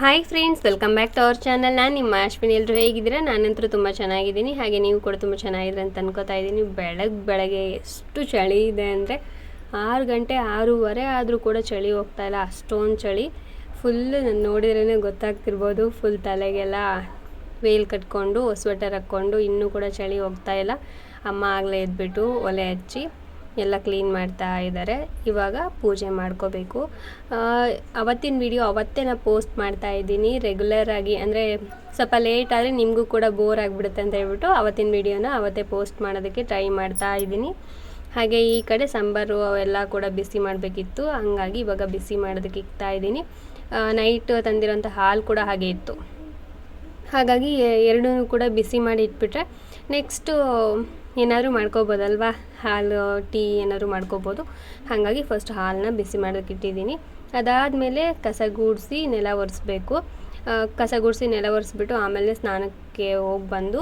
Hi friends welcome back to our channel ನಾನು ನಿಮ್ಮ ಅಶ್ವಿನಿ ಎಲ್ಲರೂ ಹೇಗಿದ್ದೀರಾ? ನಾನಂತರೂ ತುಂಬ ಚೆನ್ನಾಗಿದ್ದೀನಿ. ಹಾಗೆ ನೀವು ಕೂಡ ತುಂಬ ಚೆನ್ನಾಗಿದ್ದೀರ ಅಂತ ಅನ್ಕೋತಾ ಇದ್ದೀನಿ. ಬೆಳಗ್ಗೆ ಬೆಳಗ್ಗೆ ಎಷ್ಟು ಚಳಿ ಇದೆ ಅಂದರೆ ಆರು ಗಂಟೆ ಆರೂವರೆ ಆದರೂ ಕೂಡ ಚಳಿ ಹೋಗ್ತಾ ಇಲ್ಲ. ಅಷ್ಟೊಂದು ಚಳಿ. ಫುಲ್ ನೋಡಿದ್ರೇ ಗೊತ್ತಾಗ್ತಿರ್ಬೋದು. ಫುಲ್ ತಲೆಗೆಲ್ಲ ವೇಲ್ ಕಟ್ಕೊಂಡು ಸ್ವೆಟರ್ ಹಾಕ್ಕೊಂಡು ಇನ್ನೂ ಕೂಡ ಚಳಿ ಹೋಗ್ತಾ ಇಲ್ಲ. ಅಮ್ಮ ಆಗಲೇ ಎದ್ಬಿಟ್ಟು ಒಲೆ ಹಚ್ಚಿ ಎಲ್ಲ ಕ್ಲೀನ್ ಮಾಡ್ತಾ ಇದ್ದಾರೆ. ಇವಾಗ ಪೂಜೆ ಮಾಡ್ಕೋಬೇಕು. ಅವತ್ತಿನ ವಿಡಿಯೋ ಅವತ್ತೇ ನಾನು ಪೋಸ್ಟ್ ಮಾಡ್ತಾ ಇದ್ದೀನಿ. ರೆಗ್ಯುಲರ್ ಆಗಿ ಅಂದರೆ ಸ್ವಲ್ಪ ಲೇಟ್ ಆದರೆ ನಿಮಗೂ ಕೂಡ ಬೋರ್ ಆಗಿಬಿಡುತ್ತೆ ಅಂತ ಹೇಳ್ಬಿಟ್ಟು ಅವತ್ತಿನ ವಿಡಿಯೋನ ಅವತ್ತೇ ಪೋಸ್ಟ್ ಮಾಡೋದಕ್ಕೆ ಟ್ರೈ ಮಾಡ್ತಾ ಇದ್ದೀನಿ. ಹಾಗೆ ಈ ಕಡೆ ಸಾಂಬಾರು ಅವೆಲ್ಲ ಕೂಡ ಬಿಸಿ ಮಾಡಬೇಕಿತ್ತು. ಹಂಗಾಗಿ ಇವಾಗ ಬಿಸಿ ಮಾಡೋದಕ್ಕೆ ಇಕ್ತಾ ಇದ್ದೀನಿ. ನೈಟ್ ತಂದಿರೋಂಥ ಹಾಲು ಕೂಡ ಹಾಗೆ ಇತ್ತು. ಹಾಗಾಗಿ ಎರಡೂ ಕೂಡ ಬಿಸಿ ಮಾಡಿ ಇಟ್ಬಿಟ್ರೆ ನೆಕ್ಸ್ಟು ಏನಾದರೂ ಮಾಡ್ಕೋಬೋದಲ್ವಾ? ಹಾಲು, ಟೀ ಏನಾದರೂ ಮಾಡ್ಕೋಬೋದು. ಹಾಗಾಗಿ ಫಸ್ಟ್ ಹಾಲನ್ನ ಬಿಸಿ ಮಾಡೋದಕ್ಕೆ ಇಟ್ಟಿದ್ದೀನಿ. ಅದಾದಮೇಲೆ ಕಸ ಗುಡಿಸಿ ನೆಲ ಒರೆಸ್ಬೇಕು. ಕಸ ಗುಡಿಸಿ ನೆಲ ಒರೆಸ್ಬಿಟ್ಟು ಆಮೇಲೆ ಸ್ನಾನಕ್ಕೆ ಹೋಗಿ ಬಂದು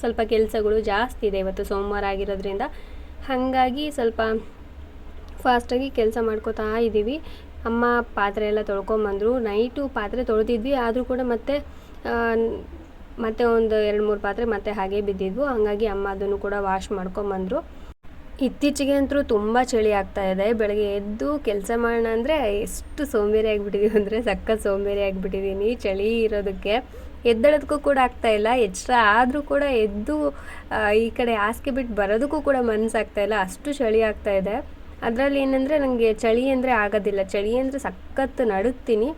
ಸ್ವಲ್ಪ ಕೆಲಸಗಳು ಜಾಸ್ತಿ ಇದೆ ಇವತ್ತು ಸೋಮವಾರ ಆಗಿರೋದ್ರಿಂದ. ಹಾಗಾಗಿ ಸ್ವಲ್ಪ ಫಾಸ್ಟಾಗಿ ಕೆಲಸ ಮಾಡ್ಕೋತಾ ಇದ್ದೀವಿ. ಅಮ್ಮ ಪಾತ್ರೆ ಎಲ್ಲ ತೊಳ್ಕೊಂಬಂದರು. ನೈಟು ಪಾತ್ರೆ ತೊಳೆದಿದ್ವಿ. ಆದರೂ ಕೂಡ ಮತ್ತೆ ಮತ್ತೆ ಒಂದು ಎರಡು ಮೂರು ಪಾತ್ರೆ ಮತ್ತೆ ಹಾಗೆ ಬಿದ್ದಿದ್ವು. ಹಾಗಾಗಿ ಅಮ್ಮ ಅದನ್ನು ಕೂಡ ವಾಶ್ ಮಾಡ್ಕೊಂಬಂದರು. ಇತ್ತೀಚೆಗೆ ಅಂತೂ ತುಂಬ ಚಳಿ ಆಗ್ತಾ ಇದೆ. ಬೆಳಗ್ಗೆ ಎದ್ದು ಕೆಲಸ ಮಾಡೋಣ ಅಂದರೆ ಎಷ್ಟು ಸೋಂಬೇರಿ ಆಗಿಬಿಟ್ಟಿದ್ದೀವಿ ಅಂದರೆ ಸಕ್ಕ ಸೋಂಬೇರಿ ಆಗಿಬಿಟ್ಟಿದ್ದೀನಿ ಚಳಿ ಇರೋದಕ್ಕೆ ಎದ್ದೇಳೋದಕ್ಕೂ ಕೂಡ ಆಗ್ತಾ ಇಲ್ಲ. ಎಚ್ಚರ ಆದರೂ ಕೂಡ ಎದ್ದು ಈ ಕಡೆ ಹಾಸಿಗೆ ಬಿಟ್ಟು ಬರೋದಕ್ಕೂ ಕೂಡ ಮನಸ್ಸಾಗ್ತಾ ಇಲ್ಲ. ಅಷ್ಟು ಚಳಿ ಆಗ್ತಾ ಇದೆ. ಅದರಲ್ಲಿ ಏನಂದರೆ ನನಗೆ ಚಳಿ ಅಂದರೆ ಆಗೋದಿಲ್ಲ. ಚಳಿ ಅಂದರೆ ಸಖತ್ತು ನಡುಗ್ತೀನಿ.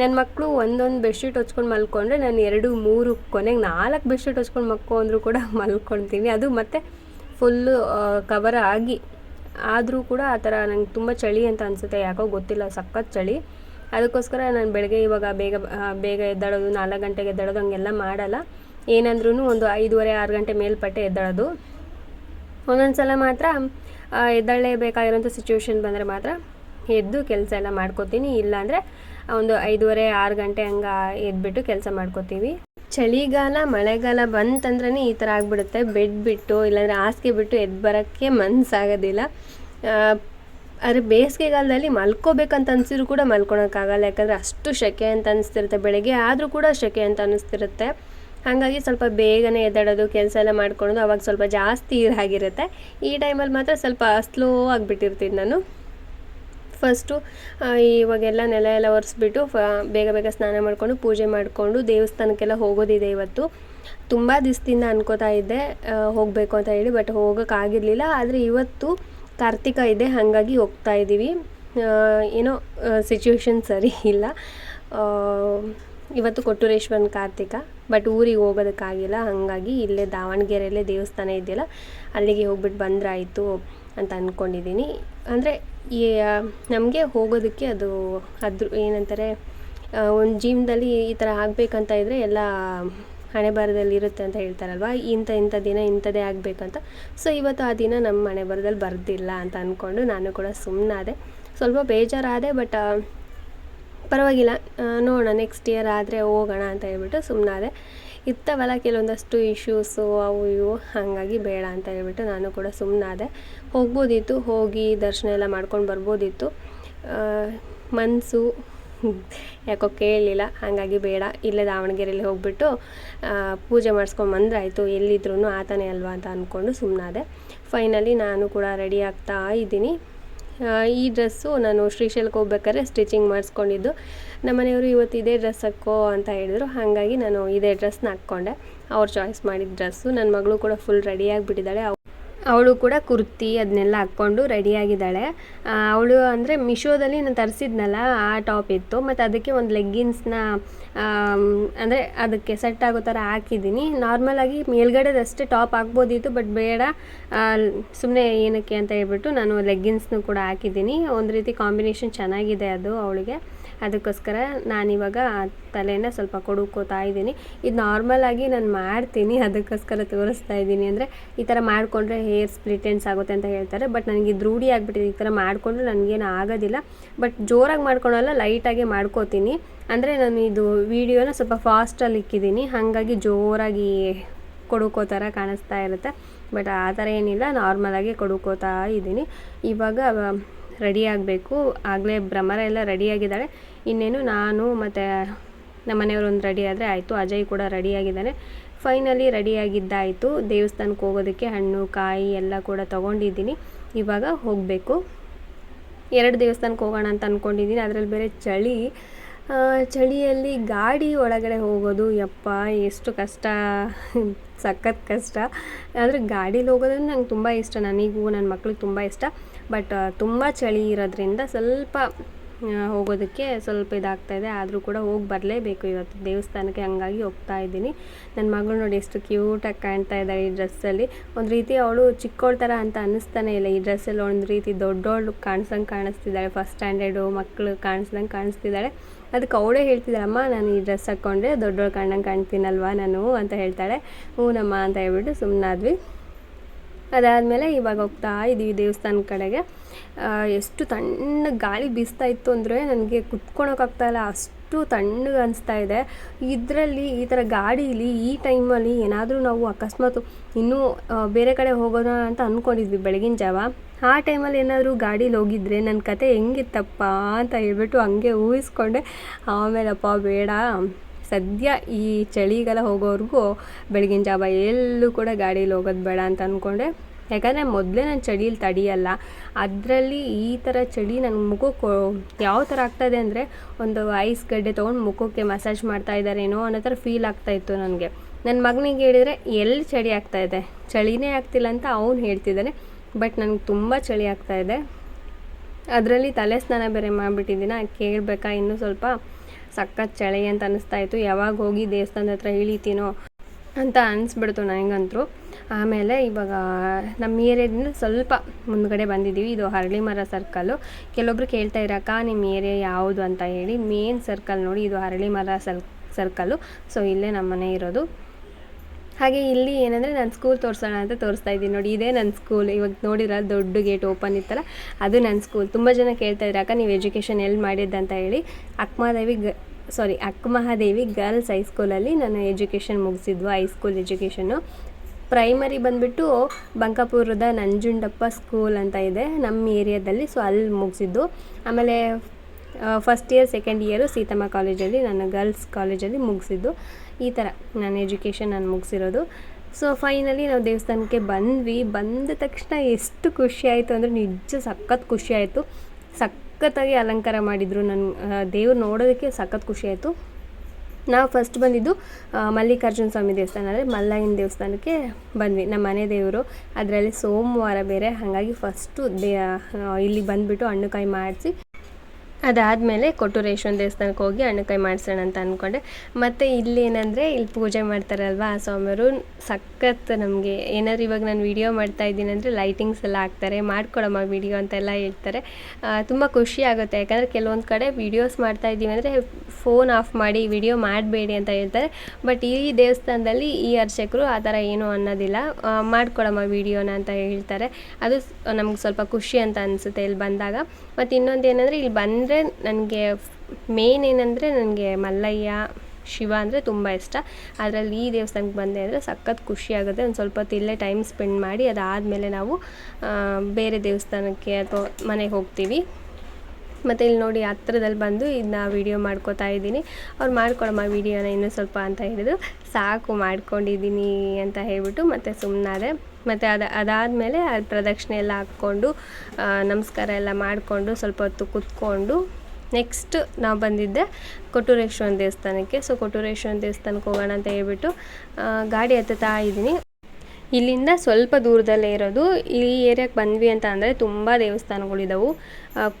ನನ್ನ ಮಕ್ಕಳು ಒಂದೊಂದು ಬೆಡ್ಶೀಟ್ ಹೊಚ್ಕೊಂಡು ಮಲ್ಕೊಂಡ್ರೆ ನಾನು ಎರಡು, ಮೂರು, ಕೊನೆಗೆ ನಾಲ್ಕು ಬೆಡ್ಶೀಟ್ ಹೊಚ್ಕೊಂಡು ಮಕ್ಕೋ ಅಂದರೂ ಕೂಡ ಮಲ್ಕೊಳ್ತೀನಿ. ಅದು ಮತ್ತೆ ಫುಲ್ಲು ಕವರ್ ಆಗಿ ಆದರೂ ಕೂಡ ಆ ಥರ ನಂಗೆ ತುಂಬ ಚಳಿ ಅಂತ ಅನಿಸುತ್ತೆ. ಯಾಕೋ ಗೊತ್ತಿಲ್ಲ, ಸಖತ್ ಚಳಿ. ಅದಕ್ಕೋಸ್ಕರ ನಾನು ಬೆಳಗ್ಗೆ ಇವಾಗ ಬೇಗ ಬೇಗ ಎದ್ದಾಳೋದು, ನಾಲ್ಕು ಗಂಟೆಗೆ ಎದ್ದಾಳೋದು ಹಂಗೆಲ್ಲ ಮಾಡಲ್ಲ. ಏನಂದ್ರೂ ಒಂದು ಐದೂವರೆ, ಆರು ಗಂಟೆ ಮೇಲ್ಪಟ್ಟೆ ಎದ್ದಾಳೋದು. ಒಂದೊಂದು ಸಲ ಮಾತ್ರ ಎದ್ದೇಳಲೇಬೇಕಾಗಿರೋಂಥ ಸಿಚುವೇಶನ್ ಬಂದರೆ ಮಾತ್ರ ಎದ್ದು ಕೆಲಸ ಎಲ್ಲ ಮಾಡ್ಕೋತೀನಿ, ಇಲ್ಲಾಂದರೆ ಒಂದು ಐದೂವರೆ, ಆರು ಗಂಟೆ ಹಂಗೆ ಎದ್ಬಿಟ್ಟು ಕೆಲಸ ಮಾಡ್ಕೋತೀವಿ. ಚಳಿಗಾಲ, ಮಳೆಗಾಲ ಬಂತಂದ್ರೇ ಈ ಥರ ಆಗಿಬಿಡುತ್ತೆ. ಬೆಡ್ ಬಿಟ್ಟು, ಇಲ್ಲಾಂದರೆ ಹಾಸಿಗೆ ಬಿಟ್ಟು ಎದ್ದು ಬರೋಕ್ಕೆ ಮನಸ್ಸಾಗೋದಿಲ್ಲ ಆದರೆ ಬೇಸಿಗೆಗಾಲದಲ್ಲಿ ಮಲ್ಕೋಬೇಕಂತ ಅನಿಸಿದ್ರು ಕೂಡ ಮಲ್ಕೊಳೋಕ್ಕಾಗಲ್ಲ. ಯಾಕಂದರೆ ಅಷ್ಟು ಸೆಕೆ ಅಂತ ಅನಿಸ್ತಿರುತ್ತೆ. ಬೆಳಗ್ಗೆ ಆದರೂ ಕೂಡ ಸೆಕೆ ಅಂತ ಅನ್ನಿಸ್ತಿರುತ್ತೆ ಹಾಗಾಗಿ ಸ್ವಲ್ಪ ಬೇಗನೆ ಎದ್ದಾಡೋದು, ಕೆಲಸ ಎಲ್ಲ ಮಾಡ್ಕೊಳೋದು ಅವಾಗ ಸ್ವಲ್ಪ ಜಾಸ್ತಿ ಆಗಿರುತ್ತೆ ಈ ಟೈಮಲ್ಲಿ ಮಾತ್ರ ಸ್ವಲ್ಪ ಸ್ಲೋ ಆಗಿಬಿಟ್ಟಿರ್ತೀನಿ ನಾನು. ಫಸ್ಟು ಇವಾಗೆಲ್ಲ ನೆಲ ಎಲ್ಲ ಒರೆಸ್ಬಿಟ್ಟು ಫ ಬೇಗ ಬೇಗ ಸ್ನಾನ ಮಾಡಿಕೊಂಡು ಪೂಜೆ ಮಾಡಿಕೊಂಡು ದೇವಸ್ಥಾನಕ್ಕೆಲ್ಲ ಹೋಗೋದಿದೆ ಇವತ್ತು. ತುಂಬ ದಿವಸದಿಂದ ಅನ್ಕೋತಾ ಇದ್ದೆ ಹೋಗಬೇಕು ಅಂತ ಹೇಳಿ ಬಟ್ ಹೋಗೋಕ್ಕಾಗಿರಲಿಲ್ಲ ಆದರೆ ಇವತ್ತು ಕಾರ್ತಿಕ ಇದೆ, ಹಾಗಾಗಿ ಹೋಗ್ತಾ ಇದ್ದೀವಿ ಏನೋ ಸಿಚುವೇಶನ್ ಸರಿ ಇಲ್ಲ. ಇವತ್ತು ಕೊಟ್ಟೂರೇಶ್ವರನ ಕಾರ್ತಿಕ ಬಟ್ ಊರಿಗೆ ಹೋಗೋದಕ್ಕಾಗಿಲ್ಲ. ಹಾಗಾಗಿ ಇಲ್ಲೇ ದಾವಣಗೆರೆಯಲ್ಲೇ ದೇವಸ್ಥಾನ ಇದೆಯಲ್ಲ, ಅಲ್ಲಿಗೆ ಹೋಗ್ಬಿಟ್ಟು ಬಂದ್ರಾಯಿತು ಅಂತ ಅಂದ್ಕೊಂಡಿದ್ದೀನಿ ಅಂದರೆ ಈ ನಮಗೆ ಹೋಗೋದಕ್ಕೆ ಅದು ಅದ್ರ, ಏನಂತಾರೆ ಒಂದು ಜೀವನದಲ್ಲಿ ಈ ಥರ ಆಗಬೇಕಂತ ಇದ್ದರೆ ಎಲ್ಲ ಹಣೆ ಬರದಲ್ಲಿ ಇರುತ್ತೆ ಅಂತ ಹೇಳ್ತಾರಲ್ವ? ಇಂಥ ಇಂಥ ದಿನ ಇಂಥದ್ದೇ ಆಗಬೇಕಂತ. ಸೊ ಇವತ್ತು ಆ ದಿನ ನಮ್ಮ ಹಣೆ ಬರದಲ್ಲಿ ಬರ್ದಿಲ್ಲ ಅಂತ ಅಂದ್ಕೊಂಡು ನಾನು ಕೂಡ ಸುಮ್ಮನಾದೆ ಸ್ವಲ್ಪ ಬೇಜಾರಾದೆ ಬಟ್ ಪರವಾಗಿಲ್ಲ. ನೋಡೋಣ ನೆಕ್ಸ್ಟ್ ಇಯರ್ ಆದರೆ ಹೋಗೋಣ ಅಂತ ಹೇಳ್ಬಿಟ್ಟು ಸುಮ್ಮನಾದೆ ಇರ್ತವಲ್ಲ ಕೆಲವೊಂದಷ್ಟು ಇಶ್ಯೂಸು ಅವು ಇವು, ಹಾಗಾಗಿ ಬೇಡ ಅಂತ ಹೇಳ್ಬಿಟ್ಟು ನಾನು ಕೂಡ ಸುಮ್ಮನಾದೆ ಹೋಗ್ಬೋದಿತ್ತು, ಹೋಗಿ ದರ್ಶನ ಎಲ್ಲ ಮಾಡ್ಕೊಂಡು ಬರ್ಬೋದಿತ್ತು. ಮನಸ್ಸು ಯಾಕೋ ಕೇಳಲಿಲ್ಲ ಹಾಗಾಗಿ ಬೇಡ. ಇಲ್ಲೇ ದಾವಣಗೆರೆಯಲ್ಲಿ ಹೋಗ್ಬಿಟ್ಟು ಪೂಜೆ ಮಾಡಿಸ್ಕೊಂಡು ಬಂದ್ರಾಯಿತು. ಎಲ್ಲಿದ್ರೂ ಆತನೇ ಅಲ್ವಾ ಅಂತ ಅಂದ್ಕೊಂಡು ಸುಮ್ಮನಾದೆ ಫೈನಲಿ ನಾನು ಕೂಡ ರೆಡಿ ಆಗ್ತಾ ಇದ್ದೀನಿ. ಈ ಡ್ರೆಸ್ಸು ನಾನು ಶ್ರೀಶೈಲಕ್ಕೆ ಹೋಗ್ಬೇಕಾದ್ರೆ ಸ್ಟಿಚಿಂಗ್ ಮಾಡಿಸ್ಕೊಂಡಿದ್ದು. ನಮ್ಮನೆಯವರು ಇವತ್ತು ಇದೇ ಡ್ರೆಸ್ ಹಾಕೋ ಅಂತ ಹೇಳಿದ್ರು. ಹಾಗಾಗಿ ನಾನು ಇದೇ ಡ್ರೆಸ್ನ ಹಾಕ್ಕೊಂಡೆ. ಅವ್ರು ಚಾಯ್ಸ್ ಮಾಡಿದ ಡ್ರೆಸ್ಸು. ನನ್ನ ಮಗಳು ಕೂಡ ಫುಲ್ ರೆಡಿಯಾಗಿಬಿಟ್ಟಿದ್ದಾಳೆ ಅವಳು ಕೂಡ ಕುರ್ತಿ ಅದನ್ನೆಲ್ಲ ಹಾಕ್ಕೊಂಡು ರೆಡಿಯಾಗಿದ್ದಾಳೆ. ಅವಳು ಅಂದರೆ ಮಿಶೋದಲ್ಲಿ ನಾನು ತರಿಸಿದ್ನಲ್ಲ, ಆ ಟಾಪ್ ಇತ್ತು. ಮತ್ತು ಅದಕ್ಕೆ ಒಂದು ಲೆಗ್ಗಿನ್ಸ್ನ ಅಂದರೆ ಅದಕ್ಕೆ ಸೆಟ್ ಆಗೋ ಥರ ಹಾಕಿದ್ದೀನಿ. ನಾರ್ಮಲಾಗಿ ಮೇಲ್ಗಡೆದಷ್ಟೇ ಟಾಪ್ ಹಾಕ್ಬೋದಿತ್ತು, ಬಟ್ ಬೇಡ ಸುಮ್ಮನೆ ಏನಕ್ಕೆ ಅಂತ ಹೇಳ್ಬಿಟ್ಟು ನಾನು ಲೆಗ್ಗಿನ್ಸ್ನು ಕೂಡ ಹಾಕಿದ್ದೀನಿ. ಒಂದು ರೀತಿ ಕಾಂಬಿನೇಷನ್ ಚೆನ್ನಾಗಿದೆ ಅದು ಅವಳಿಗೆ. ಅದಕ್ಕೋಸ್ಕರ ನಾನಿವಾಗ ಆ ತಲೆನ ಸ್ವಲ್ಪ ಕೊಡುಕೋತಾ ಇದ್ದೀನಿ. ಇದು ನಾರ್ಮಲ್ ಆಗಿ ನಾನು ಮಾಡ್ತೀನಿ, ಅದಕ್ಕೋಸ್ಕರ ತೋರಿಸ್ತಾ ಇದ್ದೀನಿ. ಅಂದರೆ ಈ ಥರ ಮಾಡಿಕೊಂಡ್ರೆ ಹೇರ್ ಸ್ಪ್ಲಿಟೆನ್ಸ್ ಆಗುತ್ತೆ ಅಂತ ಹೇಳ್ತಾರೆ. ಬಟ್ ನನಗೆ ಇದು ರೂಢಿ ಆಗಿಬಿಟ್ಟಿದೆ. ಈ ಥರ ಮಾಡಿಕೊಂಡ್ರೆ ನನಗೇನು ಆಗೋದಿಲ್ಲ. ಬಟ್ ಜೋರಾಗಿ ಮಾಡ್ಕೊಳಲ್ಲ ಲೈಟಾಗಿ ಮಾಡ್ಕೋತೀನಿ. ಅಂದರೆ ನಾನು ಇದು ವೀಡಿಯೋನ ಸ್ವಲ್ಪ ಫಾಸ್ಟಲ್ಲಿ ಇಕ್ಕಿದ್ದೀನಿ. ಹಾಗಾಗಿ ಜೋರಾಗಿ ಕೊಡುಕೋ ಥರ ಕಾಣಿಸ್ತಾ ಇರುತ್ತೆ. ಬಟ್ ಆ ಥರ ಏನಿಲ್ಲ ನಾರ್ಮಲಾಗಿ ಕೊಡುಕೋತಾ ಇದ್ದೀನಿ. ಇವಾಗ ರೆಡಿ ಆಗಬೇಕು. ಆಗಲೇ ಭ್ರಮರ ಎಲ್ಲ ರೆಡಿಯಾಗಿದ್ದಾಳೆ ಇನ್ನೇನು ನಾನು ಮತ್ತು ನಮ್ಮ ಮನೆಯವರು ಒಂದು ರೆಡಿ ಆದರೆ ಆಯಿತು. ಅಜಯ್ ಕೂಡ ರೆಡಿಯಾಗಿದ್ದಾನೆ ಫೈನಲಿ ರೆಡಿಯಾಗಿದ್ದಾಯಿತು ದೇವಸ್ಥಾನಕ್ಕೆ ಹೋಗೋದಕ್ಕೆ ಹಣ್ಣು, ಕಾಯಿ ಎಲ್ಲ ಕೂಡ ತೊಗೊಂಡಿದ್ದೀನಿ. ಇವಾಗ ಹೋಗಬೇಕು. ಎರಡು ದೇವಸ್ಥಾನಕ್ಕೆ ಹೋಗೋಣ ಅಂತ ಅಂದ್ಕೊಂಡಿದ್ದೀನಿ ಅದರಲ್ಲಿ ಬೇರೆ ಚಳಿ. ಚಳಿಯಲ್ಲಿ ಗಾಡಿ ಒಳಗಡೆ ಹೋಗೋದು, ಯಪ್ಪ, ಎಷ್ಟು ಕಷ್ಟ. ಸಖತ್ ಕಷ್ಟ. ಆದರೆ ಗಾಡೀಲಿ ಹೋಗೋದಂದ್ರೆ ನಂಗೆ ತುಂಬ ಇಷ್ಟ. ನನಗೂ ನನ್ನ ಮಕ್ಳಿಗೆ ತುಂಬ ಇಷ್ಟ. ಬಟ್ ತುಂಬ ಚಳಿ ಇರೋದ್ರಿಂದ ಸ್ವಲ್ಪ ಹೋಗೋದಕ್ಕೆ ಸ್ವಲ್ಪ ಇದಾಗ್ತಾ ಇದೆ. ಆದರೂ ಕೂಡ ಹೋಗಿ ಬರಲೇಬೇಕು ಇವತ್ತು. ದೇವಸ್ಥಾನಕ್ಕೆ ಹಂಗಾಗಿ ಹೋಗ್ತಾ ಇದ್ದೀನಿ. ನನ್ನ ಮಗಳು ನೋಡಿ ಎಷ್ಟು ಕ್ಯೂಟಾಗಿ ಕಾಣ್ತಾ ಇದ್ದಾಳೆ ಈ ಡ್ರೆಸ್ಸಲ್ಲಿ ಒಂದು ರೀತಿ ಅವಳು ಚಿಕ್ಕವಳ ಥರ ಅಂತ ಅನ್ನಿಸ್ತಾನೆ ಇಲ್ಲ. ಈ ಡ್ರೆಸ್ಸಲ್ಲಿ ಒಂದು ರೀತಿ ದೊಡ್ಡವಳು ಕಾಣಿಸಂಗೆ ಕಾಣಿಸ್ತಿದ್ದಾಳೆ. ಫಸ್ಟ್ ಸ್ಟ್ಯಾಂಡರ್ಡು ಮಕ್ಕಳು ಕಾಣಿಸ್ದಂಗೆ ಕಾಣಿಸ್ತಿದ್ದಾಳೆ. ಅದಕ್ಕೆ ಅವಳೇ ಹೇಳ್ತಿದ್ದಾಳಮ್ಮ ನಾನು ಈ ಡ್ರೆಸ್ ಹಾಕ್ಕೊಂಡ್ರೆ ದೊಡ್ಡವಳು ಕಾಣಂಗೆ ಕಾಣ್ತೀನಲ್ವಾ ನಾನು? ಅಂತ ಹೇಳ್ತಾಳೆ. ಹ್ಞೂನಮ್ಮ ಅಂತ ಹೇಳ್ಬಿಟ್ಟು ಸುಮ್ಮನಾದ್ವಿ ಅದಾದಮೇಲೆ ಇವಾಗ ಹೋಗ್ತಾ ಇದ್ದೀವಿ ದೇವಸ್ಥಾನ ಕಡೆಗೆ. ಎಷ್ಟು ತಣ್ಣ ಗಾಳಿ ಬೀಸ್ತಾ ಇತ್ತು ಅಂದರೆ ನನಗೆ ಕುತ್ಕೊಳೋಕ್ಕಾಗ್ತಾಯಿಲ್ಲ ಅಷ್ಟು ತಣ್ಣಗೆ ಅನಿಸ್ತಾ ಇದೆ. ಇದರಲ್ಲಿ ಈ ಥರ ಗಾಡೀಲಿ ಈ ಟೈಮಲ್ಲಿ ಏನಾದರೂ ನಾವು ಅಕಸ್ಮಾತ್ ಇನ್ನೂ ಬೇರೆ ಕಡೆ ಹೋಗೋಣ ಅಂತ ಅಂದ್ಕೊಂಡಿದ್ವಿ ಬೆಳಗಿನ ಜಾವ. ಆ ಟೈಮಲ್ಲಿ ಏನಾದರೂ ಗಾಡೀಲಿ ಹೋಗಿದ್ರೆ ನನ್ನ ಕತೆ ಹೆಂಗಿತ್ತಪ್ಪ ಅಂತ ಹೇಳ್ಬಿಟ್ಟು ಹಂಗೆ ಊಹಿಸ್ಕೊಂಡೆ. ಆಮೇಲಪ್ಪ ಬೇಡ. ಸದ್ಯ ಈ ಚಳಿಗಾಲ ಹೋಗೋವರೆಗೂ ಬೆಳಗಿನ ಜಾವ ಎಲ್ಲೂ ಕೂಡ ಗಾಡೀಲಿ ಹೋಗೋದು ಬೇಡ ಅಂತ ಅಂದ್ಕೊಂಡೆ ಯಾಕಂದರೆ ಮೊದಲೇ ನಾನು ಚಳಿಯಲ್ಲಿ ತಡಿಯಲ್ಲ. ಅದರಲ್ಲಿ ಈ ಥರ ಚಳಿ ನನ್ನ ಮುಖಕ್ಕೆ ಯಾವ ಥರ ಆಗ್ತಾಯಿದೆ ಅಂದರೆ ಒಂದು ಐಸ್ ಗಡ್ಡೆ ತೊಗೊಂಡು ಮುಖಕ್ಕೆ ಮಸಾಜ್ ಮಾಡ್ತಾ ಇದ್ದಾರೇನೋ ಅನ್ನೋ ಥರ ಫೀಲ್ ಆಗ್ತಾಯಿತ್ತು ನನಗೆ. ನನ್ನ ಮಗನಿಗೆ ಹೇಳಿದರೆ ಎಲ್ಲಿ ಚಳಿ ಆಗ್ತಾಯಿದೆ? ಚಳಿನೇ ಆಗ್ತಿಲ್ಲ ಅಂತ ಅವನು ಹೇಳ್ತಿದ್ದಾನೆ. ಬಟ್ ನನಗೆ ತುಂಬ ಚಳಿ ಆಗ್ತಾಯಿದೆ. ಅದರಲ್ಲಿ ತಲೆ ಸ್ನಾನ ಬೇರೆ ಮಾಡಿಬಿಟ್ಟಿದ್ದೀನ? ಕೇಳಬೇಕಾ? ಇನ್ನೂ ಸ್ವಲ್ಪ ಸಖತ್ ಚಳಿ ಅಂತ ಅನ್ನಿಸ್ತಾ ಇತ್ತು. ಯಾವಾಗ ಹೋಗಿ ದೇವಸ್ಥಾನದ ಹತ್ರ ಇಳಿತೀನೋ ಅಂತ ಅನಿಸ್ಬಿಡ್ತು ನನಗಂತೂ ಆಮೇಲೆ ಇವಾಗ ನಮ್ಮ ಏರಿಯಾದಿಂದ ಸ್ವಲ್ಪ ಮುಂದ್ಗಡೆ ಬಂದಿದ್ದೀವಿ. ಇದು ಹರಳಿ ಮರ ಸರ್ಕಲ್ಲು ಕೆಲವೊಬ್ರು ಕೇಳ್ತಾ ಇರಕ್ಕ ನಿಮ್ಮ ಏರಿಯಾ ಯಾವುದು? ಅಂತ ಹೇಳಿ, ಮೇನ್ ಸರ್ಕಲ್ ನೋಡಿ, ಇದು ಹರಳಿ ಮರ ಸರ್ಕಲ್ಲು ಸೊ, ಇಲ್ಲೇ ನಮ್ಮ ಮನೆ ಇರೋದು. ಹಾಗೆ ಇಲ್ಲಿ ಏನಂದರೆ ನಾನು ಸ್ಕೂಲ್ ತೋರಿಸೋಣ ಅಂತ ತೋರಿಸ್ತಾ ಇದ್ದೀನಿ. ನೋಡಿ, ಇದೇ ನನ್ನ ಸ್ಕೂಲ್ ಇವಾಗ ನೋಡಿರ ದೊಡ್ಡ ಗೇಟ್ ಓಪನ್ ಇತ್ತಲ್ಲ, ಅದು ನನ್ನ ಸ್ಕೂಲ್ ತುಂಬ ಜನ ಕೇಳ್ತಾ ಇದ್ದಾರೆ ಅಕ್ಕ, ನೀವು ಎಜುಕೇಷನ್ ಎಲ್ಲಿ ಮಾಡಿದ್ದಂತ ಹೇಳಿ. ಅಕ್ಮಾದೇವಿ ಗ ಸಾರಿ ಅಕ್ಕಮಹಾದೇವಿ ಗರ್ಲ್ಸ್ ಹೈಸ್ಕೂಲಲ್ಲಿ ನಾನು ಎಜುಕೇಷನ್ ಮುಗಿಸಿದ್ವು ಹೈಸ್ಕೂಲ್ ಎಜುಕೇಷನ್ನು ಪ್ರೈಮರಿ ಬಂದುಬಿಟ್ಟು ಬಂಕಾಪುರದ ನಂಜುಂಡಪ್ಪ ಸ್ಕೂಲ್ ಅಂತ ಇದೆ ನಮ್ಮ ಏರಿಯಾದಲ್ಲಿ ಸೊ ಅಲ್ಲಿ ಮುಗಿಸಿದ್ದು. ಆಮೇಲೆ first year second year Seethamma ಕಾಲೇಜಲ್ಲಿ ನಾನು ಗರ್ಲ್ಸ್ ಕಾಲೇಜಲ್ಲಿ ಮುಗಿಸಿದ್ದು. ಈ ಥರ ನಾನು ಎಜುಕೇಷನ್ ನಾನು ಮುಗಿಸಿರೋದು. ಸೊ ಫೈನಲಿ ನಾವು ದೇವಸ್ಥಾನಕ್ಕೆ ಬಂದ್ವಿ. ಬಂದ ತಕ್ಷಣ ಎಷ್ಟು ಖುಷಿ ಆಯಿತು ಅಂದರೆ ನಿಜ ಸಖತ್ ಖುಷಿ ಆಯಿತು. ಸಖತ್ತಾಗಿ ಅಲಂಕಾರ ಮಾಡಿದರು ನನ್ನ ದೇವ್ರು ನೋಡೋದಕ್ಕೆ ಸಖತ್ ಖುಷಿ ಆಯಿತು. ನಾವು ಫಸ್ಟ್ ಬಂದಿದ್ದು ಮಲ್ಲಿಕಾರ್ಜುನ ಸ್ವಾಮಿ ದೇವಸ್ಥಾನ ಅಂದರೆ ಮಲ್ಲಯ್ಯನ ದೇವಸ್ಥಾನಕ್ಕೆ ಬಂದ್ವಿ. ನಮ್ಮ ಮನೆ ದೇವರು. ಅದರಲ್ಲಿ ಸೋಮವಾರ ಬೇರೆ. ಹಾಗಾಗಿ ಫಸ್ಟು ದೇ ಇಲ್ಲಿ ಬಂದುಬಿಟ್ಟು ಹಣ್ಣುಕಾಯಿ ಮಾಡಿಸಿ ಅದಾದಮೇಲೆ ಕೊಟ್ಟೂರೇಶ್ವರನ ದೇವಸ್ಥಾನಕ್ಕೆ ಹೋಗಿ ಹಣ್ಣುಕಾಯಿ ಮಾಡಿಸೋಣ ಅಂತ ಅಂದ್ಕೊಂಡೆ ಮತ್ತು ಇಲ್ಲಿ ಏನಂದರೆ ಇಲ್ಲಿ ಪೂಜೆ ಮಾಡ್ತಾರಲ್ವ ಆ ಸ್ವಾಮಿಯವರು ಸಖತ್ ನಮಗೆ ಏನಾದ್ರು ಇವಾಗ ನಾನು ವಿಡಿಯೋ ಮಾಡ್ತಾ ಇದ್ದೀನಿ ಅಂದರೆ ಲೈಟಿಂಗ್ಸ್ ಎಲ್ಲ ಹಾಕ್ತಾರೆ, ಮಾಡ್ಕೊಡಮ್ಮ ವಿಡಿಯೋ ಅಂತೆಲ್ಲ ಹೇಳ್ತಾರೆ. ತುಂಬ ಖುಷಿ ಆಗುತ್ತೆ. ಯಾಕಂದರೆ ಕೆಲವೊಂದು ಕಡೆ ವೀಡಿಯೋಸ್ ಮಾಡ್ತಾ ಇದ್ದೀವಿ ಅಂದರೆ ಫೋನ್ ಆಫ್ ಮಾಡಿ ವಿಡಿಯೋ ಮಾಡಬೇಡಿ ಅಂತ ಹೇಳ್ತಾರೆ. ಬಟ್ ಈ ದೇವಸ್ಥಾನದಲ್ಲಿ ಈ ಅರ್ಚಕರು ಆ ಥರ ಏನೂ ಅನ್ನೋದಿಲ್ಲ. ಮಾಡ್ಕೊಡಮ್ಮ ವಿಡಿಯೋನ ಅಂತ ಹೇಳ್ತಾರೆ. ಅದು ನಮ್ಗೆ ಸ್ವಲ್ಪ ಖುಷಿ ಅಂತ ಅನಿಸುತ್ತೆ ಇಲ್ಲಿ ಬಂದಾಗ. ಮತ್ತು ಇನ್ನೊಂದು ಏನಂದರೆ ಇಲ್ಲಿ ಬಂದರೆ ನನಗೆ ಮೇನ್ ಏನಂದರೆ ನನಗೆ ಮಲ್ಲಯ್ಯ, ಶಿವ ಅಂದರೆ ತುಂಬ ಇಷ್ಟ. ಅದರಲ್ಲಿ ಈ ದೇವಸ್ಥಾನಕ್ಕೆ ಬಂದೆ ಅಂದರೆ ಸಖತ್ ಖುಷಿ ಆಗುತ್ತೆ. ಒಂದು ಸ್ವಲ್ಪ ಹೊತ್ತು ಇಲ್ಲೇ ಟೈಮ್ ಸ್ಪೆಂಡ್ ಮಾಡಿ ಅದಾದಮೇಲೆ ನಾವು ಬೇರೆ ದೇವಸ್ಥಾನಕ್ಕೆ ಅಥವಾ ಮನೆಗೆ ಹೋಗ್ತೀವಿ. ಮತ್ತು ಇಲ್ಲಿ ನೋಡಿ ಹತ್ರದಲ್ಲಿ ಬಂದು ಇದನ್ನ ವೀಡಿಯೋ ಮಾಡ್ಕೋತಾ ಇದ್ದೀನಿ. ಅವ್ರು ಮಾಡ್ಕೊಡಮ್ಮ ವೀಡಿಯೋನ ಇನ್ನೂ ಸ್ವಲ್ಪ ಅಂತ ಹೇಳಿದ್ರು. ಸಾಕು, ಮಾಡ್ಕೊಂಡಿದ್ದೀನಿ ಅಂತ ಹೇಳಿಬಿಟ್ಟು ಮತ್ತು ಸುಮ್ಮನಾದೆ ಮತ್ತು ಅದು ಅದಾದಮೇಲೆ ಅದು ಪ್ರದಕ್ಷಿಣೆ ಎಲ್ಲ ಹಾಕ್ಕೊಂಡು ನಮಸ್ಕಾರ ಎಲ್ಲ ಮಾಡಿಕೊಂಡು ಸ್ವಲ್ಪ ಹೊತ್ತು ಕೂತ್ಕೊಂಡು ನೆಕ್ಸ್ಟ್ ನಾವು ಬಂದಿದ್ದೆ ಕೊಟ್ಟೂರೇಶ್ವರನ ದೇವಸ್ಥಾನಕ್ಕೆ. ಸೊ ಕೊಟ್ಟೂರೇಶ್ವರನ ದೇವಸ್ಥಾನಕ್ಕೆ ಹೋಗೋಣ ಅಂತ ಹೇಳ್ಬಿಟ್ಟು ಗಾಡಿ ಹತ್ತುತ್ತಾ ಇದ್ದೀನಿ. ಇಲ್ಲಿಂದ ಸ್ವಲ್ಪ ದೂರದಲ್ಲೇ ಇರೋದು. ಈ ಏರಿಯಾಕ್ಕೆ ಬಂದ್ವಿ ಅಂತ ಅಂದರೆ ತುಂಬ ದೇವಸ್ಥಾನಗಳಿದ್ದಾವೆ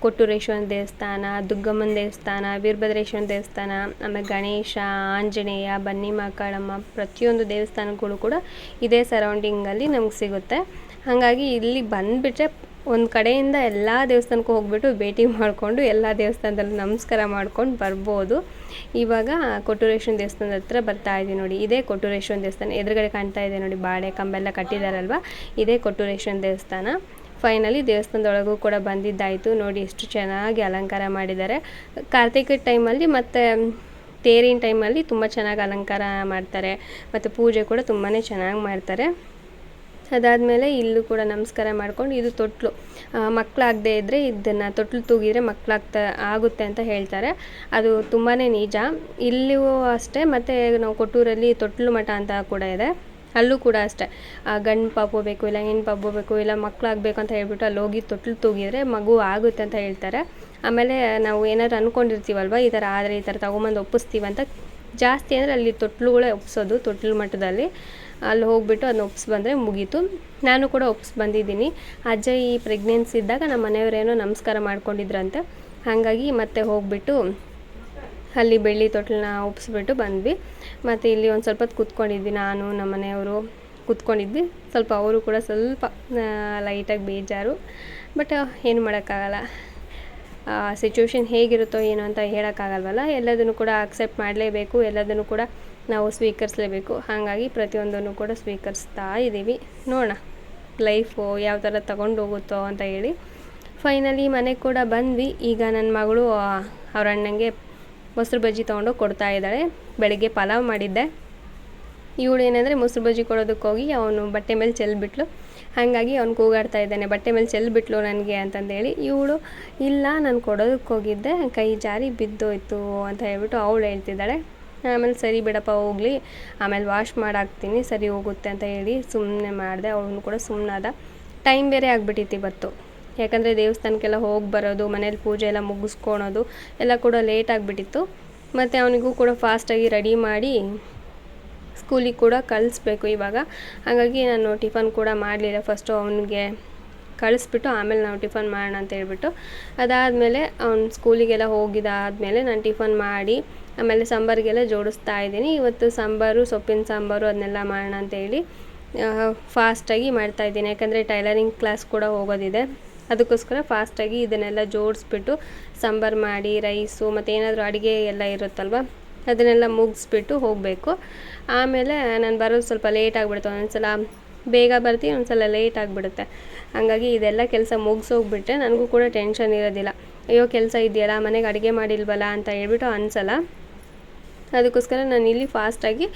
ಕೊಟ್ಟೂರೇಶ್ವರನ ದೇವಸ್ಥಾನ, ದುಗ್ಗಮ್ಮನ ದೇವಸ್ಥಾನ ವೀರಭದ್ರೇಶ್ವರನ ದೇವಸ್ಥಾನ, ಆಮೇಲೆ ಗಣೇಶ, ಆಂಜನೇಯ ಬನ್ನಿ ಮಕ್ಕಳಮ್ಮ ಪ್ರತಿಯೊಂದು ದೇವಸ್ಥಾನಗಳು ಕೂಡ ಇದೇ ಸರೌಂಡಿಂಗಲ್ಲಿ ನಮ್ಗೆ ಸಿಗುತ್ತೆ. ಹಾಗಾಗಿ ಇಲ್ಲಿ ಬಂದುಬಿಟ್ರೆ ಒಂದು ಕಡೆಯಿಂದ ಎಲ್ಲ ದೇವಸ್ಥಾನಕ್ಕೂ ಹೋಗ್ಬಿಟ್ಟು ಭೇಟಿ ಮಾಡಿಕೊಂಡು ಎಲ್ಲ ದೇವಸ್ಥಾನದಲ್ಲೂ ನಮಸ್ಕಾರ ಮಾಡ್ಕೊಂಡು ಬರ್ಬೋದು. ಇವಾಗ ಕೊಟ್ಟೂರೇಶ್ವರನ ದೇವಸ್ಥಾನದ ಹತ್ರ ಬರ್ತಾ ಇದೆ ನೋಡಿ. ಇದೇ ಕೊಟ್ಟೂರೇಶ್ವರನ ದೇವಸ್ಥಾನ ಎದುರುಗಡೆ ಕಾಣ್ತಾ ಇದೆ ನೋಡಿ. ಬಾಳೆ ಕಂಬೆಲ್ಲ ಕಟ್ಟಿದಾರಲ್ವ? ಇದೇ ಕೊಟ್ಟೂರೇಶ್ವರನ ದೇವಸ್ಥಾನ. ಫೈನಲಿ ದೇವಸ್ಥಾನದೊಳಗೂ ಕೂಡ ಬಂದಿದ್ದಾಯಿತು. ನೋಡಿ ಎಷ್ಟು ಚೆನ್ನಾಗಿ ಅಲಂಕಾರ ಮಾಡಿದ್ದಾರೆ. ಕಾರ್ತಿಕ ಟೈಮಲ್ಲಿ ಮತ್ತು ತೇರಿನ ಟೈಮಲ್ಲಿ ತುಂಬ ಚೆನ್ನಾಗಿ ಅಲಂಕಾರ ಮಾಡ್ತಾರೆ. ಮತ್ತು ಪೂಜೆ ಕೂಡ ತುಂಬಾ ಚೆನ್ನಾಗಿ ಮಾಡ್ತಾರೆ. ಅದಾದಮೇಲೆ ಇಲ್ಲೂ ಕೂಡ ನಮಸ್ಕಾರ ಮಾಡ್ಕೊಂಡು ಇದು ತೊಟ್ಲು ಮಕ್ಕಳಾಗದೇ ಇದ್ದರೆ ಇದನ್ನು ತೊಟ್ಲು ತೂಗಿದ್ರೆ ಮಕ್ಕಳಾಗ್ತಾ ಆಗುತ್ತೆ ಅಂತ ಹೇಳ್ತಾರೆ. ಅದು ತುಂಬಾ ನಿಜ. ಇಲ್ಲಿಯೂ ಅಷ್ಟೇ, ಮತ್ತು ನಾವು ಕೊಟ್ಟೂರಲ್ಲಿ ತೊಟ್ಲು ಮಠ ಅಂತ ಕೂಡ ಇದೆ. ಅಲ್ಲೂ ಕೂಡ ಅಷ್ಟೇ. ಗಂಡು ಪಾಪು ಬೇಕು, ಇಲ್ಲ ಹೆಣ್ಣು ಪಾಪು ಬೇಕು, ಇಲ್ಲ ಮಕ್ಕಳಾಗಬೇಕು ಅಂತ ಹೇಳ್ಬಿಟ್ಟು ಅಲ್ಲಿ ಹೋಗಿ ತೊಟ್ಲು ತೂಗಿದ್ರೆ ಮಗು ಆಗುತ್ತೆ ಅಂತ ಹೇಳ್ತಾರೆ. ಆಮೇಲೆ ನಾವು ಏನಾದ್ರು ಅಂದ್ಕೊಂಡಿರ್ತೀವಲ್ವ ಈ ಥರ ಆದರೆ ಈ ಥರ ತೊಗೊಂಬಂದು ಒಪ್ಪಿಸ್ತೀವಂತ ಜಾಸ್ತಿ ಅಂದರೆ ಅಲ್ಲಿ ತೊಟ್ಲುಗಳೇ ಒಪ್ಸೋದು, ತೊಟ್ಲು ಮಠದಲ್ಲಿ. ಅಲ್ಲಿ ಹೋಗ್ಬಿಟ್ಟು ಅದನ್ನ ಒಪ್ಸ್ ಬಂದರೆ ಮುಗೀತು. ನಾನು ಕೂಡ ಒಪ್ಸ್ ಬಂದಿದ್ದೀನಿ. ಅಜ್ಜ ಈ ಪ್ರೆಗ್ನೆನ್ಸಿ ಇದ್ದಾಗ ನಮ್ಮ ಮನೆಯವರೇನೋ ನಮಸ್ಕಾರ ಮಾಡ್ಕೊಂಡಿದ್ರಂತೆ. ಹಾಗಾಗಿ ಮತ್ತೆ ಹೋಗ್ಬಿಟ್ಟು ಅಲ್ಲಿ ಬೆಳ್ಳಿ ತೊಟ್ಲನ್ನ ಒಪ್ಸ್ಬಿಟ್ಟು ಬಂದ್ವಿ. ಮತ್ತು ಇಲ್ಲಿ ಒಂದು ಸ್ವಲ್ಪ ಹೊತ್ತು ಕೂತ್ಕೊಂಡಿದ್ವಿ. ನಾನು, ನಮ್ಮ ಮನೆಯವರು ಕೂತ್ಕೊಂಡಿದ್ವಿ. ಸ್ವಲ್ಪ ಅವರು ಕೂಡ ಸ್ವಲ್ಪ ಲೈಟಾಗಿ ಬೇಜಾರು. ಬಟ್ ಏನು ಮಾಡೋಕ್ಕಾಗಲ್ಲ. ಸಿಚುವೇಶನ್ ಹೇಗಿರುತ್ತೋ ಏನು ಅಂತ ಹೇಳೋಕ್ಕಾಗಲ್ವಲ್ಲ. ಎಲ್ಲದನ್ನು ಕೂಡ ಅಕ್ಸೆಪ್ಟ್ ಮಾಡಲೇಬೇಕು. ಎಲ್ಲದನ್ನು ಕೂಡ ನಾವು ಸ್ವೀಕರಿಸಲೇಬೇಕು. ಹಾಗಾಗಿ ಪ್ರತಿಯೊಂದನ್ನು ಕೂಡ ಸ್ವೀಕರಿಸ್ತಾ ಇದ್ದೀವಿ. ನೋಡೋಣ ಲೈಫು ಯಾವ ಥರ ತಗೊಂಡು ಹೋಗುತ್ತೋ ಅಂತ ಹೇಳಿ. ಫೈನಲಿ ಮನೆಗೆ ಕೂಡ ಬಂದ್ವಿ. ಈಗ ನನ್ನ ಮಗಳು ಅವ್ರ ಅಣ್ಣಂಗೆ ಮೊಸರು ಬಜ್ಜಿ ತೊಗೊಂಡು ಕೊಡ್ತಾ ಇದ್ದಾಳೆ. ಬೆಳಗ್ಗೆ ಪಲಾವ್ ಮಾಡಿದ್ದೆ. ಇವಳು ಏನಂದರೆ ಮೊಸರು ಬಜ್ಜಿ ಕೊಡೋದಕ್ಕೋಗಿ ಅವನು ಬಟ್ಟೆ ಮೇಲೆ ಚೆಲ್ಬಿಟ್ಲು. ಹಾಗಾಗಿ ಅವ್ನು ಕೂಗಾಡ್ತಾ ಇದ್ದಾನೆ. ಬಟ್ಟೆ ಮೇಲೆ ಚೆಲ್ಬಿಟ್ಲು ನನಗೆ ಅಂತಂದೇಳಿ. ಇವಳು, ಇಲ್ಲ, ನಾನು ಕೊಡೋದಕ್ಕೆ ಹೋಗಿದ್ದೆ. ಕೈ ಜಾರಿ ಬಿದ್ದೋಯ್ತು ಅಂತ ಹೇಳ್ಬಿಟ್ಟು ಅವಳು ಹೇಳ್ತಿದ್ದಾಳೆ. ಆಮೇಲೆ ಸರಿ ಬಿಡಪ್ಪ, ಹೋಗಲಿ. ಆಮೇಲೆ ವಾಶ್ ಮಾಡಾಕ್ತೀನಿ, ಸರಿ ಹೋಗುತ್ತೆ ಅಂತ ಹೇಳಿ ಸುಮ್ಮನೆ ಮಾಡಿದೆ. ಅವನು ಕೂಡ ಸುಮ್ಮನಾದ ಟೈಮ್ ಬೇರೆ ಆಗಿಬಿಟ್ಟಿತ್ತು ಇವತ್ತು. ಯಾಕಂದರೆ ದೇವಸ್ಥಾನಕ್ಕೆಲ್ಲ ಹೋಗಿ ಬರೋದು, ಮನೇಲಿ ಪೂಜೆ ಎಲ್ಲ ಮುಗಿಸ್ಕೊಳೋದು ಎಲ್ಲ ಕೂಡ ಲೇಟ್ ಆಗಿಬಿಟ್ಟಿತ್ತು. ಮತ್ತು ಅವನಿಗೂ ಕೂಡ ಫಾಸ್ಟಾಗಿ ರೆಡಿ ಮಾಡಿ ಸ್ಕೂಲಿಗೆ ಕೂಡ ಕಳಿಸ್ಬೇಕು ಇವಾಗ. ಹಾಗಾಗಿ ನಾನು ಟಿಫನ್ ಕೂಡ ಮಾಡಲಿಲ್ಲ. ಫಸ್ಟು ಅವನಿಗೆ ಕಳಿಸ್ಬಿಟ್ಟು, ಆಮೇಲೆ ನಾವು ಟಿಫನ್ ಮಾಡೋಣ ಅಂತ ಹೇಳ್ಬಿಟ್ಟು. ಅದಾದಮೇಲೆ ಅವ್ನು ಸ್ಕೂಲಿಗೆಲ್ಲ ಹೋಗಿದ್ದಾದಮೇಲೆ ನಾನು ಟಿಫನ್ ಮಾಡಿ ಆಮೇಲೆ ಸಾಂಬಾರಿಗೆಲ್ಲ ಜೋಡಿಸ್ತಾ ಇದ್ದೀನಿ. ಇವತ್ತು ಸಾಂಬಾರು, ಸೊಪ್ಪಿನ ಸಾಂಬಾರು ಅದನ್ನೆಲ್ಲ ಮಾಡೋಣ ಅಂತೇಳಿ ಫಾಸ್ಟಾಗಿ ಮಾಡ್ತಾಯಿದ್ದೀನಿ ಯಾಕಂದರೆ ಟೈಲರಿಂಗ್ ಕ್ಲಾಸ್ ಕೂಡ ಹೋಗೋದಿದೆ. ಅದಕ್ಕೋಸ್ಕರ ಫಾಸ್ಟಾಗಿ ಇದನ್ನೆಲ್ಲ ಜೋಡಿಸ್ಬಿಟ್ಟು ಸಾಂಬಾರು ಮಾಡಿ, ರೈಸು ಮತ್ತು ಏನಾದರೂ ಅಡುಗೆ ಎಲ್ಲ ಇರುತ್ತಲ್ವ, ಅದನ್ನೆಲ್ಲ ಮುಗಿಸ್ಬಿಟ್ಟು ಹೋಗಬೇಕು. ಆಮೇಲೆ ನಾನು ಬರೋದು ಸ್ವಲ್ಪ ಲೇಟ್ ಆಗಿಬಿಡುತ್ತೆ. ಒಂದೊಂದ್ಸಲ ಬೇಗ ಬರ್ತೀನಿ, ಒಂದ್ಸಲ ಲೇಟ್ ಆಗಿಬಿಡುತ್ತೆ. ಹಾಗಾಗಿ ಇದೆಲ್ಲ ಕೆಲಸ ಮುಗಿಸೋಗ್ಬಿಟ್ರೆ ನನಗೂ ಕೂಡ ಟೆನ್ಷನ್ ಇರೋದಿಲ್ಲ. ಅಯ್ಯೋ, ಕೆಲಸ ಇದೆಯಲ್ಲ, ಮನೆಗೆ ಅಡುಗೆ ಮಾಡಿಲ್ವಲ್ಲ ಅಂತ ಹೇಳ್ಬಿಟ್ಟು ಅನಿಸಲ್ಲ ಅದಕ್ಕೋಸ್ಕರ ನಾನು ಇಲ್ಲಿ ಫಾಸ್ಟಾಗಿ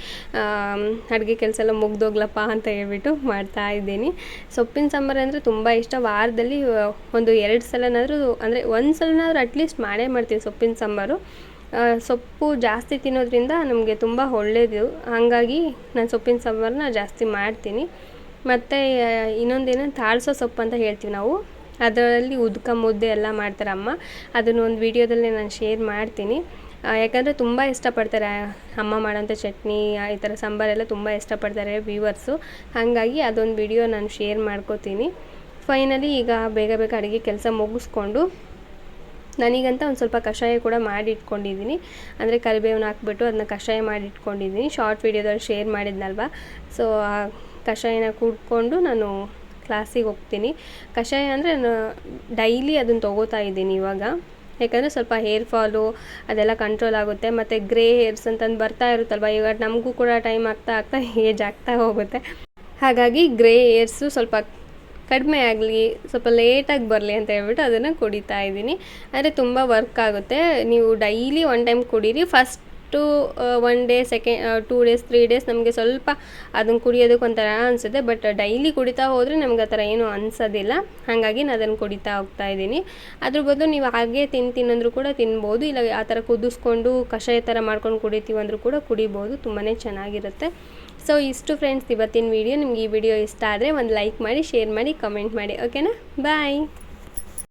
ಅಡುಗೆ ಕೆಲಸ ಎಲ್ಲ ಮುಗ್ದೋಗ್ಲಪ್ಪ ಅಂತ ಹೇಳ್ಬಿಟ್ಟು ಮಾಡ್ತಾ ಇದ್ದೀನಿ. ಸೊಪ್ಪಿನ ಸಾಂಬಾರು ಅಂದರೆ ತುಂಬ ಇಷ್ಟ. ವಾರದಲ್ಲಿ ಒಂದು ಎರಡು ಸಲನಾದರೂ, ಅಂದರೆ ಒಂದು ಸಲನಾದರೂ ಅಟ್ಲೀಸ್ಟ್ ಮಾಡೇ ಮಾಡ್ತೀನಿ ಸೊಪ್ಪಿನ ಸಾಂಬಾರು. ಸೊಪ್ಪು ಜಾಸ್ತಿ ತಿನ್ನೋದ್ರಿಂದ ನಮಗೆ ತುಂಬ ಒಳ್ಳೆಯದು ಹಾಗಾಗಿ ನಾನು ಸೊಪ್ಪಿನ ಸಾಂಬಾರನ್ನ ಜಾಸ್ತಿ ಮಾಡ್ತೀನಿ. ಮತ್ತು ಇನ್ನೊಂದೇನು ತಾಳ್ಸೋ ಸೊಪ್ಪು ಅಂತ ಹೇಳ್ತೀವಿ ನಾವು. ಅದರಲ್ಲಿ ಉದ್ಕ ಮುದ್ದೆ ಎಲ್ಲ ಮಾಡ್ತಾರೆ ಅಮ್ಮ ಅದನ್ನು ಒಂದು ವೀಡಿಯೋದಲ್ಲಿ ನಾನು ಶೇರ್ ಮಾಡ್ತೀನಿ. ಯಾಕಂದರೆ ತುಂಬ ಇಷ್ಟಪಡ್ತಾರೆ, ಅಮ್ಮ ಮಾಡೋಂಥ ಚಟ್ನಿ ಈ ಥರ ಸಾಂಬಾರೆಲ್ಲ ತುಂಬ ಇಷ್ಟಪಡ್ತಾರೆ ವ್ಯೂವರ್ಸು ಹಾಗಾಗಿ ಅದೊಂದು ವಿಡಿಯೋ ನಾನು ಶೇರ್ ಮಾಡ್ಕೋತೀನಿ. ಫೈನಲಿ ಈಗ ಬೇಗ ಬೇಗ ಅಡುಗೆ ಕೆಲಸ ಮುಗಿಸ್ಕೊಂಡು ನನಗಂತ ಒಂದು ಸ್ವಲ್ಪ ಕಷಾಯ ಕೂಡ ಮಾಡಿ ಇಟ್ಕೊಂಡಿದ್ದೀನಿ ಅಂದರೆ ಕರಿಬೇವನ್ನ ಹಾಕ್ಬಿಟ್ಟು ಅದನ್ನ ಕಷಾಯ ಮಾಡಿ ಇಟ್ಕೊಂಡಿದ್ದೀನಿ ಶಾರ್ಟ್ ವೀಡಿಯೋದಲ್ಲಿ ಶೇರ್ ಮಾಡಿದ್ನಲ್ವ? ಸೊ ಆ ಕಷಾಯನ ಕುಡ್ಕೊಂಡು ನಾನು ಕ್ಲಾಸಿಗೆ ಹೋಗ್ತೀನಿ. ಕಷಾಯ ಅಂದರೆ ನಾನು ಡೈಲಿ ಅದನ್ನು ತೊಗೋತಾ ಇದ್ದೀನಿ ಇವಾಗ. ಯಾಕಂದರೆ ಸ್ವಲ್ಪ ಹೇರ್ ಫಾಲು ಅದೆಲ್ಲ ಕಂಟ್ರೋಲ್ ಆಗುತ್ತೆ. ಮತ್ತು ಗ್ರೇ ಹೇರ್ಸ್ ಅಂತಂದು ಬರ್ತಾ ಇರುತ್ತಲ್ವ? ಇವಾಗ ನಮಗೂ ಕೂಡ ಟೈಮ್ ಆಗ್ತಾ ಆಗ್ತಾ ಏಜ್ ಆಗ್ತಾ ಹೋಗುತ್ತೆ. ಹಾಗಾಗಿ ಗ್ರೇ ಹೇರ್ಸು ಸ್ವಲ್ಪ ಕಡಿಮೆ ಆಗಲಿ, ಸ್ವಲ್ಪ ಲೇಟಾಗಿ ಬರಲಿ ಅಂತ ಹೇಳ್ಬಿಟ್ಟು ಅದನ್ನು ಕುಡಿತಾ ಇದ್ದೀನಿ. ಆದರೆ ತುಂಬ ವರ್ಕ್ ಆಗುತ್ತೆ. ನೀವು ಡೈಲಿ ಒನ್ ಟೈಮ್ ಕುಡೀರಿ first to one day second two days three days ನಮಗೆ ಸ್ವಲ್ಪ ಅದನ್ನು ಕುಡಿಯೋದಕ್ಕೆ ಒಂಥರ ಅನಿಸುತ್ತೆ. ಬಟ್ ಡೈಲಿ ಕುಡಿತಾ ಹೋದರೆ ನಮ್ಗೆ ಆ ಥರ ಏನೂ ಅನಿಸೋದಿಲ್ಲ. ಹಾಗಾಗಿ ನಾನು ಅದನ್ನು ಕುಡಿತಾ ಹೋಗ್ತಾ ಇದ್ದೀನಿ. ಅದ್ರ ಬದಲು ನೀವು ಹಾಗೆ ತಿನ್, ತಿನ್ನಂದ್ರೂ ಕೂಡ ತಿನ್ಬೋದು. ಇಲ್ಲ ಆ ಥರ ಕುದಿಸ್ಕೊಂಡು ಕಷಾಯ ಥರ ಮಾಡ್ಕೊಂಡು ಕುಡಿತೀವಂದ್ರೂ ಕೂಡ ಕುಡಿಬೋದು. ತುಂಬಾ ಚೆನ್ನಾಗಿರುತ್ತೆ. ಸೊ ಇಷ್ಟು ಫ್ರೆಂಡ್ಸ್ ಇವತ್ತಿನ ವೀಡಿಯೋ ನಿಮ್ಗೆ ಈ ವಿಡಿಯೋ ಇಷ್ಟ ಆದರೆ ಒಂದು ಲೈಕ್ ಮಾಡಿ ಶೇರ್ ಮಾಡಿ ಕಮೆಂಟ್ ಮಾಡಿ. ಓಕೆನಾ ಬಾಯ್